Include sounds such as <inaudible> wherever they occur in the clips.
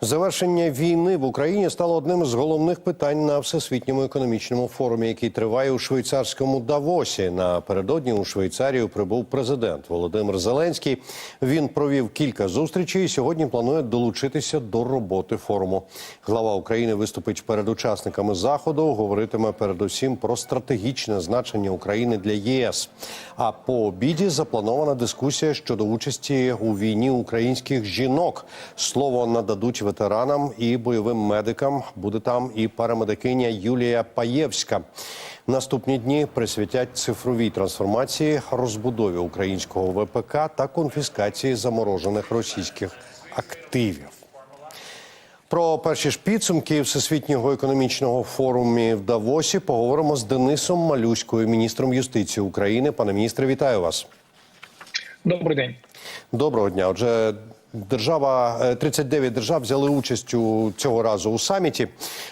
Завершення війни в Україні стало одним з головних питань на всесвітньому економічному форумі, який триває у швейцарському Давосі. Напередодні у Швейцарію прибув президент Володимир Зеленський. Він провів кілька зустрічей. і Сьогодні планує долучитися до роботи форуму. Глава України виступить перед учасниками заходу. Говоритиме передусім про стратегічне значення України для ЄС. А по обіді запланована дискусія щодо участі у війні українських жінок. Слово нададуть ветеранам і бойовим медикам. Буде там і парамедикиня Юлія Паєвська. Наступні дні присвятять цифровій трансформації, розбудові українського ВПК та конфіскації заморожених російських активів. Про перші ж підсумки всесвітнього економічного форуму в Давосі поговоримо з Денисом Малюською, міністром юстиції України. Пане міністре, вітаю вас. Добрий день. Доброго дня. Отже, держава е, 39 держав взяли участь у цього разу у саміті.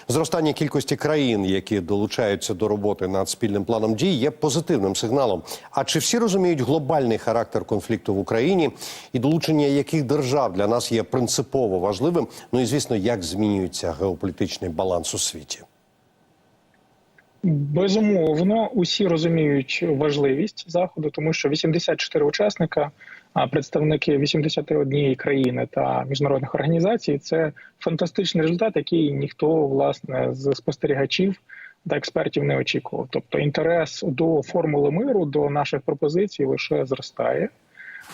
Зростання кількості країн, які долучаються до роботи над спільним планом дій, є позитивним сигналом. А чи всі розуміють глобальний характер конфлікту в Україні і долучення яких держав для нас є принципово важливим? Ну і звісно, як змінюється геополітичний баланс у світі? Безумовно, усі розуміють важливість заходу, тому що 84 учасника, представники 81 країни та міжнародних організацій це фантастичний результат, який ніхто власне з спостерігачів та експертів не очікував. Тобто інтерес до формули миру, до наших пропозицій лише зростає.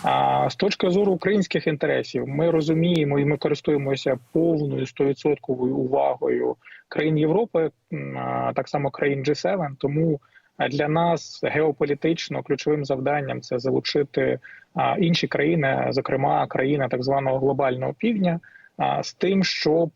А з точки зору українських інтересів, ми розуміємо і ми користуємося повною 100% увагою країн Європи, так само країн G7, Тому для нас геополітично ключовим завданням це залучити інші країни, зокрема країни так званого глобального півдня, а, з тим, щоб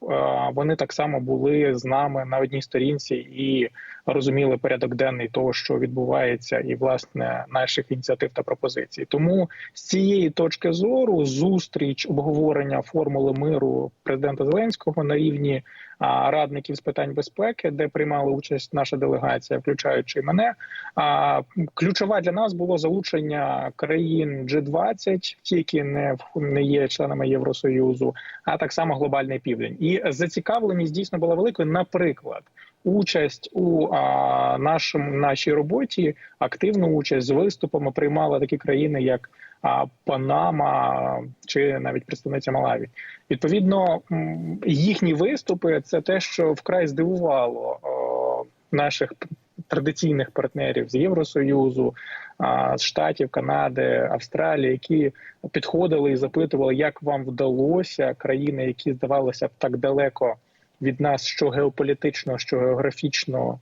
вони так само були з нами на одній сторінці і розуміли порядок денний того, що відбувається, і власне наших ініціатив та пропозицій. Тому з цієї точки зору зустріч обговорення формули миру президента Зеленського на рівні а, радників з питань безпеки, де приймала участь наша делегація, включаючи мене. А ключова для нас було залучення країн G20, ті, які не не є членами Євросоюзу, а так само глобальний південь. І зацікавленість дійсно була великою. Наприклад, участь у а, нашому нашій роботі, активну участь з виступами приймали такі країни, як Панама чи навіть представниця Малаві. Відповідно, їхні виступи це те, що вкрай здивувало наших традиційних партнерів з Євросоюзу, з штатів Канади, Австралії, які підходили і запитували, як вам вдалося країни, які здавалися б так далеко від нас, що геополітично, що географічно,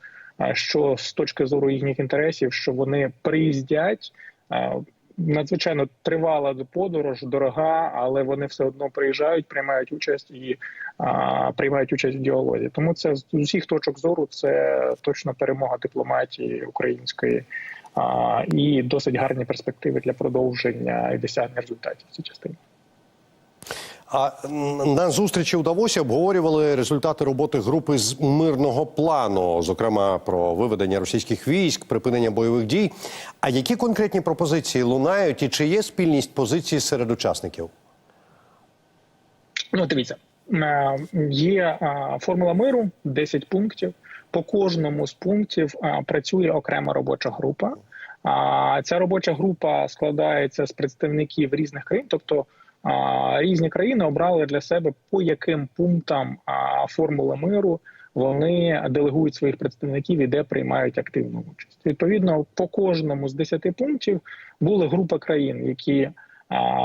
що з точки зору їхніх інтересів, що вони приїздять. Надзвичайно тривала подорож, дорога, але вони все одно приїжджають, приймають участь і а, приймають участь в діалозі. Тому це з усіх точок зору це точно перемога дипломатії української а, і досить гарні перспективи для продовження і досягнення результатів в цій частині. А на зустрічі у Давосі обговорювали результати роботи групи з мирного плану, зокрема про виведення російських військ, припинення бойових дій. А які конкретні пропозиції лунають і чи є спільність позицій серед учасників? Ну, дивіться, е, є е, формула миру, 10 пунктів. По кожному з пунктів е, працює окрема робоча група. А ця робоча група складається з представників різних країн, тобто різні країни обрали для себе по яким пунктам формули миру вони делегують своїх представників і де приймають активну участь. Відповідно, по кожному з 10 пунктів були група країн, які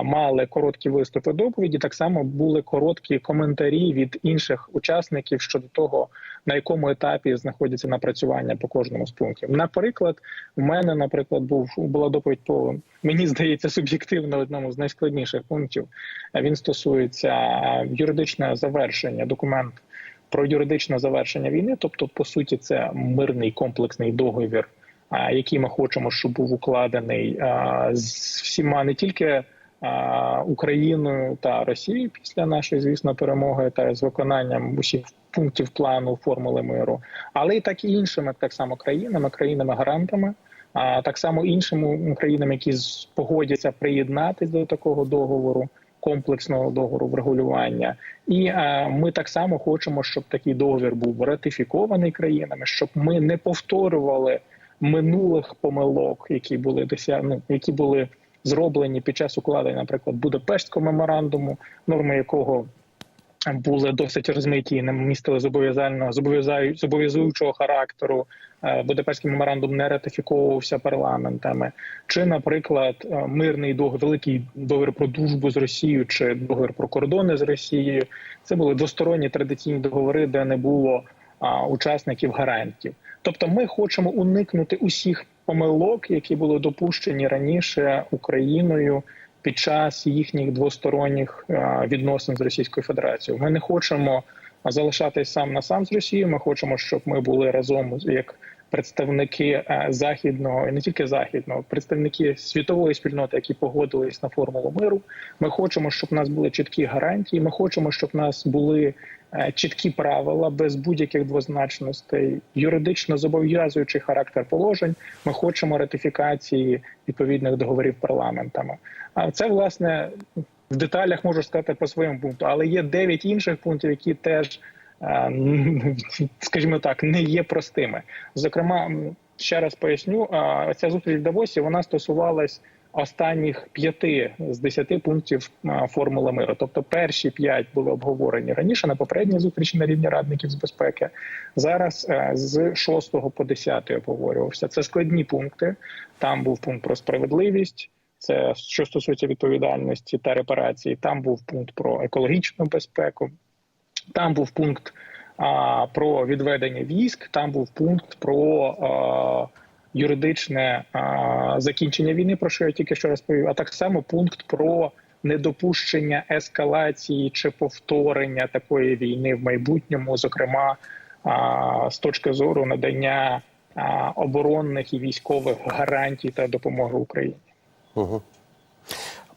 мали короткі виступи доповіді. Так само були короткі коментарі від інших учасників щодо того, на якому етапі знаходяться напрацювання по кожному з пунктів. Наприклад, у мене, наприклад, був була доповідь по мені здається суб'єктивно одному з найскладніших пунктів. Він стосується юридичного завершення документ про юридичне завершення війни, тобто, по суті, це мирний комплексний договір, який ми хочемо, щоб був укладений з всіма не тільки Україною та Росією після нашої, звісно, перемоги та з виконанням усіх пунктів плану формули миру, але і так і іншими, так само країнами, країнами-гарантами. А так само іншими країнами, які погодяться приєднатись до такого договору, комплексного договору врегулювання. І е, ми так само хочемо, щоб такий договір був ратифікований країнами, щоб ми не повторювали минулих помилок, які були досяг... ну, які були зроблені під час укладення, наприклад, Будапештського меморандуму, норми якого були досить розмиті, і не містили зобов'язального зобов'язуючого характеру. Е, Будапештський меморандум не ратифіковувався парламентами. Чи, наприклад, е, мирний договір, великий договір про дружбу з Росією, чи договір про кордони з Росією. Це були двосторонні традиційні договори, де не було а, учасників гарантів. Тобто, ми хочемо уникнути усіх помилок, які були допущені раніше Україною під час їхніх двосторонніх відносин з Російською Федерацією. Ми не хочемо залишатись сам на сам з Росією. Ми хочемо, щоб ми були разом як представники е, західного і не тільки західного, представники світової спільноти, які погодились на формулу миру. Ми хочемо, щоб у нас були чіткі гарантії. Ми хочемо, щоб у нас були е, чіткі правила без будь-яких двозначностей, юридично зобов'язуючий характер положень. Ми хочемо ратифікації відповідних договорів парламентами. А це власне в деталях можу сказати по своєму пункту, але є дев'ять інших пунктів, які теж, <laughs> скажімо так, не є простими. Зокрема, ще раз поясню, е, ця зустріч в Давосі вона стосувалась останніх п'яти з десяти пунктів е, формули миру. Тобто перші п'ять були обговорені раніше на попередній зустрічі на рівні радників з безпеки. Зараз е, з 6 по 10 обговорювався. Це складні пункти. Там був пункт про справедливість. Це що стосується відповідальності та репарації. Там був пункт про екологічну безпеку. Там був пункт а, про відведення військ. Там був пункт про а, юридичне а, закінчення війни, про що я тільки що розповів. А так само пункт про недопущення ескалації чи повторення такої війни в майбутньому, зокрема а, з точки зору надання а, оборонних і військових гарантій та допомоги Україні.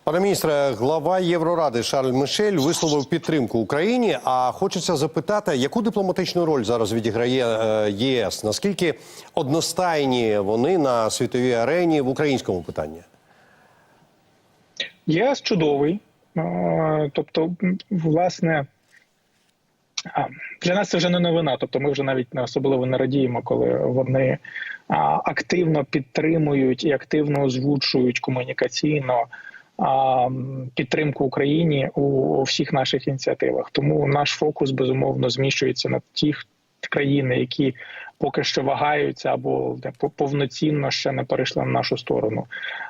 Пане міністре, глава Євроради Шарль Мишель висловив підтримку Україні. А хочеться запитати, яку дипломатичну роль зараз відіграє е, ЄС? Наскільки одностайні вони на світовій арені в українському питанні? ЄС чудовий. Е, Тобто, власне, для нас це вже не новина. Тобто, ми вже навіть не особливо не радіємо, коли вони активно підтримують і активно озвучують комунікаційно підтримку Україні у, всіх наших ініціативах. Тому наш фокус безумовно зміщується на ті країни, які поки що вагаються або повноцінно ще не перейшли на нашу сторону.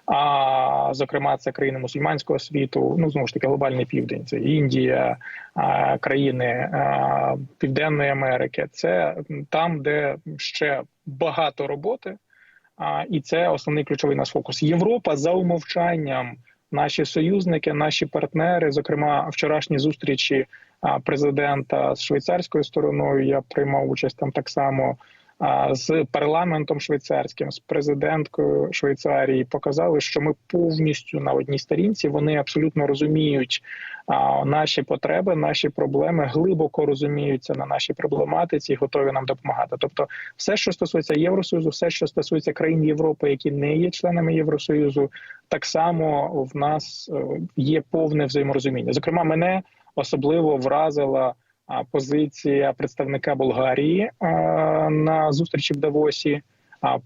А зокрема, це країни мусульманського світу. Ну знову ж таки, глобальний південь, це Індія, країни Південної Америки. Це там, де ще багато роботи. А, і це основний ключовий наш фокус. Європа за умовчанням. Наші союзники, наші партнери, зокрема, вчорашні зустрічі президента з швейцарською стороною. Я приймав участь там так само з парламентом швейцарським, з президенткою Швейцарії. Показали, що ми повністю на одній сторінці. Вони абсолютно розуміють наші потреби, наші проблеми, глибоко розуміються на нашій проблематиці і готові нам допомагати. Тобто, все, що стосується Євросоюзу, все, що стосується країн Європи, які не є членами Євросоюзу, так само в нас е, є повне взаєморозуміння. Зокрема, мене особливо вразила позиція представника Болгарії на зустрічі в Давосі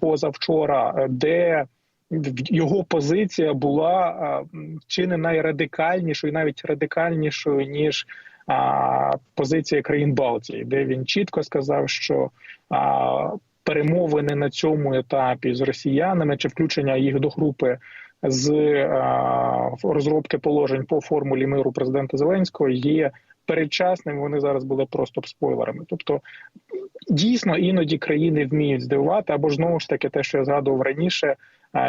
позавчора, е, де його позиція була чи не найрадикальнішою, навіть радикальнішою ніж позиція країн Балтії, де він чітко сказав, що перемовини на цьому етапі з росіянами чи включення їх до групи з розробки положень по формулі миру президента Зеленського є передчасними. Вони зараз були просто б спойлерами. Тобто, дійсно іноді країни вміють здивувати, або ж знову ж таки, те, що я згадував раніше,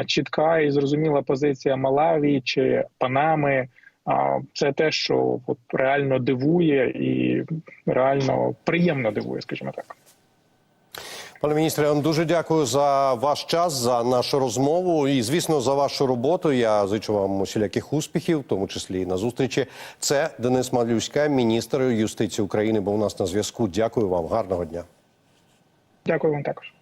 чітка і зрозуміла позиція Малаві чи Панами. А, Це те, що от реально дивує і реально приємно дивує, скажімо так. Пане міністре, я вам дуже дякую за ваш час, за нашу розмову і, звісно, за вашу роботу. Я зичу вам усіляких успіхів, в тому числі і на зустрічі. Це Денис Малюська, міністр юстиції України, був у нас на зв'язку. Дякую вам, гарного дня. Дякую вам також.